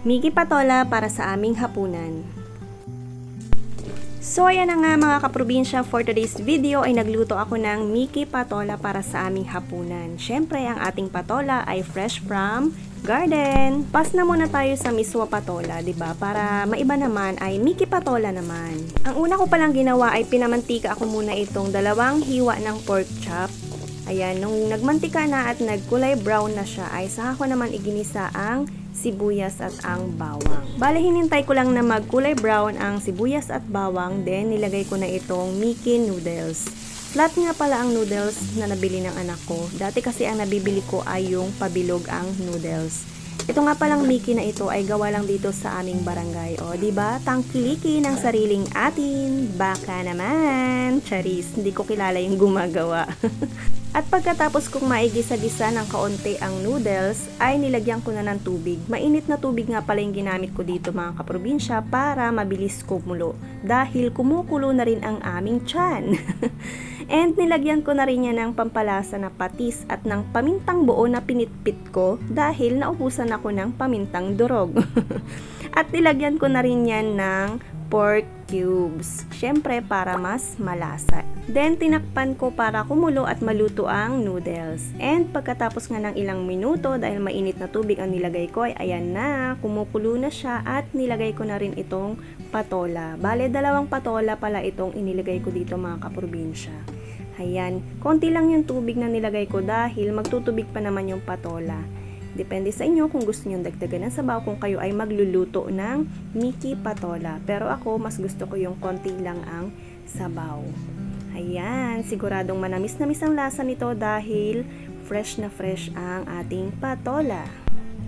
Miki Patola para sa aming hapunan. So ayan na nga mga kaprobinsya, for today's video ay nagluto ako ng Miki Patola para sa aming hapunan. Siyempre ang ating patola ay fresh from garden. Pas na muna tayo sa miswa patola, 'di ba? Para maiba naman ay Miki Patola naman. Ang una ko palang ginawa ay pinamantika ako muna itong dalawang hiwa ng pork chop. Ayan, nung nagmantika na at nagkulay brown na siya, ay saka ko naman iginisa ang sibuyas at ang bawang. Bale, hinintay ko lang na magkulay brown ang sibuyas at bawang, then nilagay ko na itong Mickey noodles. Flat nga pala ang noodles na nabili ng anak ko. Dati kasi ang nabibili ko ay yung pabilog ang noodles. Ito nga palang Mickey na ito ay gawa lang dito sa aming barangay. O, di ba? Tangkiliki ng sariling atin. Baka naman. Charis, hindi ko kilala yung gumagawa. At pagkatapos kong maigisa-gisa ng kaunti ang noodles, ay nilagyan ko na ng tubig. Mainit na tubig nga pala yung ginamit ko dito mga kaprobinsya para mabilis kumulo. Dahil kumukulo na rin ang aming tiyan. And nilagyan ko na rin yan ng pampalasa na patis at ng pamintang buo na pinitpit ko dahil naubusan ako ng pamintang durog. at nilagyan ko na rin yan ng pork cubes. Syempre para mas malasa. Then tinakpan ko para kumulo at maluto ang noodles. And pagkatapos nga ng ilang minuto dahil mainit na tubig ang nilagay ko ay ayan na, kumukulo na siya at nilagay ko na rin itong patola. Bale dalawang patola pala itong inilagay ko dito mga kaprobinsya. Ayan, konti lang yung tubig na nilagay ko dahil magtutubig pa naman yung patola. Depende sa inyo kung gusto nyo dagdagan ng sabaw kung kayo ay magluluto ng Miki Patola. Pero ako, mas gusto ko yung konti lang ang sabaw. Ayan, siguradong manamis-namis ang lasa nito dahil fresh na fresh ang ating patola.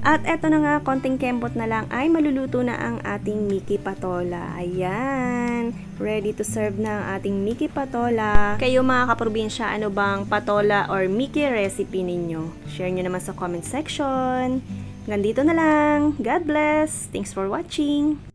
At eto na nga, konting kembot na lang ay maluluto na ang ating Miki Patola. Ayan, ready to serve na ang ating Miki Patola. Kayo mga kaprobinsya, ano bang patola or Miki recipe ninyo? Share nyo naman sa comment section. Gandito na lang. God bless. Thanks for watching.